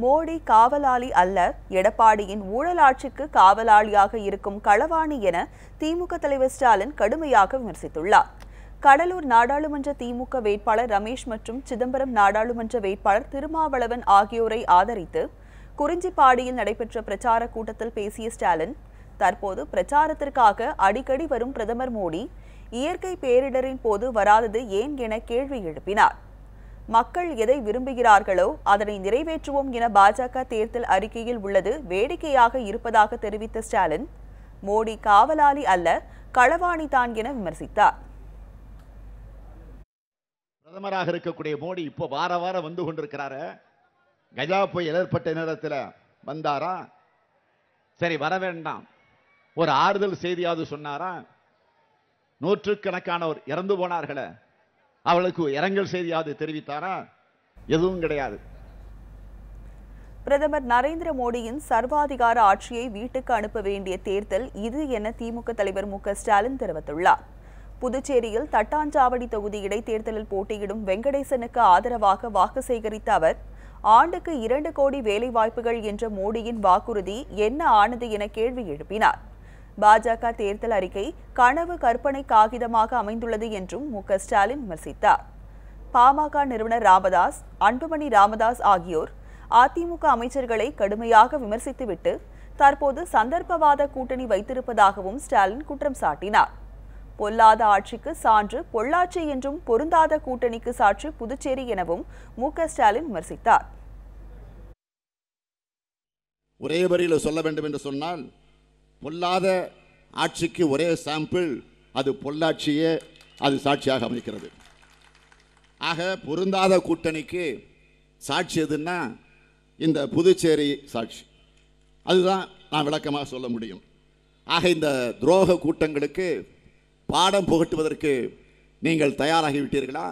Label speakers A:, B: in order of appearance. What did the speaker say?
A: மோடி காவலாளி அல்ல எடப்பாடியின் ஊழலாட்சிக்கு காவலாளியாக இருக்கும் களவாணி என திமுக தலைவர் ஸ்டாலின் கடுமையாக விமர்சித்துள்ளார். கடலூர் நாடாளுமன்ற திமுக வேட்பாளர் ரமேஷ் மற்றும் சிதம்பரம் நாடாளுமன்ற வேட்பாளர் திருமாவளவன் ஆகியோரை ஆதரித்து குறிஞ்சிப்பாடியில் நடைபெற்ற பிரச்சார கூட்டத்தில் பேசிய ஸ்டாலின் தற்போது பிரச்சாரத்திற்காக அடிக்கடி வரும் பிரதமர் மோடி இயற்கை பேரிடரின் போது வராதது ஏன் என கேள்வி எழுப்பினார். மக்கள் எதை விரும்புகிறார்களோ அதனை நிறைவேற்றுவோம் என பாஜக தேர்தல் அறிக்கையில் உள்ளது வேடிக்கையாக இருப்பதாக தெரிவித்த ஸ்டாலின் மோடி காவலாளி அல்ல களவாணி தான் என விமர்சித்தார்.
B: பிரதமராக இருக்கக்கூடிய மோடி இப்போ வார வாரம் வந்து கொண்டிருக்கிறாரு. கஜா புயல் ஏற்பட்ட நேரத்தில் வந்தாரா? சரி வர வேண்டாம். ஒரு ஆறுதல் செய்தியாவது சொன்னாரா? நூற்றுக்கணக்கானவர் இறந்து போனார்களே. அவளுக்கு இரங்கல் செய்தியாவது தெரிவித்தாரா? எதுவும் கிடையாது.
A: பிரதமர் நரேந்திர மோடியின் சர்வாதிகார ஆட்சியை வீட்டுக்கு அனுப்ப வேண்டிய தேர்தல் இது என திமுக தலைவர் மு ஸ்டாலின் தெரிவித்துள்ளார். புதுச்சேரியில் தட்டாஞ்சாவடி தொகுதி இடைத்தேர்தலில் போட்டியிடும் வெங்கடேசனுக்கு ஆதரவாக வாக்கு சேகரித்த அவர் ஆண்டுக்கு இரண்டு கோடி வேலைவாய்ப்புகள் என்ற மோடியின் வாக்குறுதி என்ன ஆனது என கேள்வி எழுப்பினார். பாஜக தேர்தல் அறிக்கை கனவு கற்பனை காகிதமாக அமைந்துள்ளது என்றும் மு ஸ்டாலின் விமர்சித்தார். பாமக நிறுவனர் ராமதாஸ் அன்புமணி ராமதாஸ் ஆகியோர் அதிமுக அமைச்சர்களை கடுமையாக விமர்சித்துவிட்டு தற்போது சந்தர்ப்பவாத கூட்டணி வைத்திருப்பதாகவும் ஸ்டாலின் குற்றம் சாட்டினார். பொல்லாத ஆட்சிக்கு சான்று பொள்ளாச்சி என்றும் பொருந்தாத கூட்டணிக்கு சாற்று புதுச்சேரி எனவும் மு ஸ்டாலின் விமர்சித்தார்.
C: ஒரே வரியில் சொல்ல வேண்டும் என்று சொன்னால் பொல்லாத ஆட்சிக்கு ஒரே சாம்பிள் அது பொள்ளாட்சியே அது சாட்சியாக அமைக்கிறது ஆக பொருந்தாத கூட்டணிக்கு சாட்சி எதுன்னா இந்த புதுச்சேரி சாட்சி. அதுதான் நான் விளக்கமாக சொல்ல முடியும். ஆக இந்த துரோக கூட்டங்களுக்கு பாடம் புகட்டுவதற்கு நீங்கள் தயாராகிவிட்டீர்களா?